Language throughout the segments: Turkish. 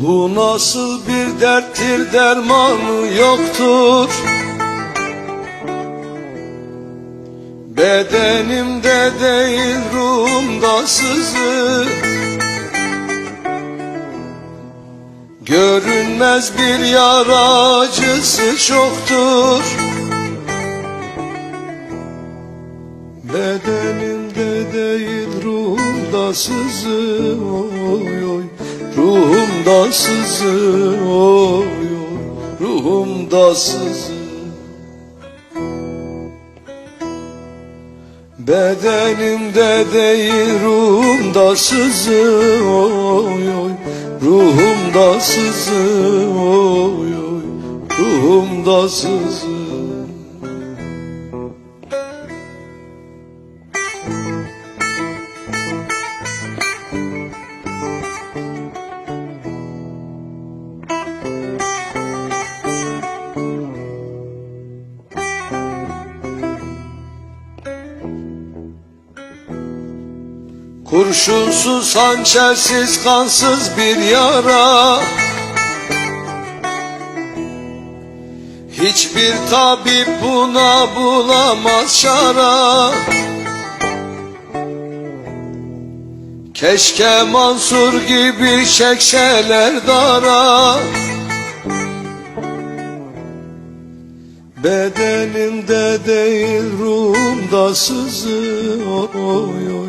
Bu nasıl bir derttir dermanı yoktur? Bedenimde değil ruhumda sızı Görünmez bir yara acısı çoktur. Bedenimde değil ruhumda sızı oy oy. Ruhumda sızı oy oy. Ruhumda sızı. Bedenimde değil ruhumda sızı oy oy Ruhumda sızı oy oy Ruhumda sızı Kurşunsuz, hançersiz, kansız bir yara. Hiçbir tabip buna bulamaz şara. Keşke Mansur gibi çekseler dara. Bedenimde değil ruhumda sızı. Oy oy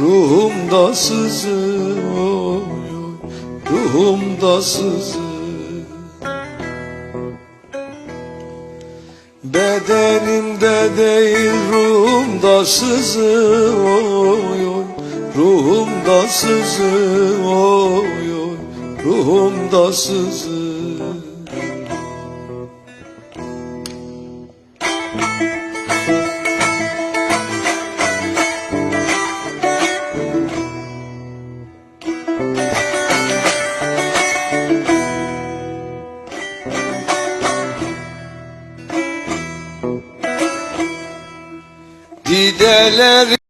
Ruhumda sızı Ruhumda sızı Bedenimde değil ruhumda sızı Ruhumda sızı Ruhumda sızı Dideleri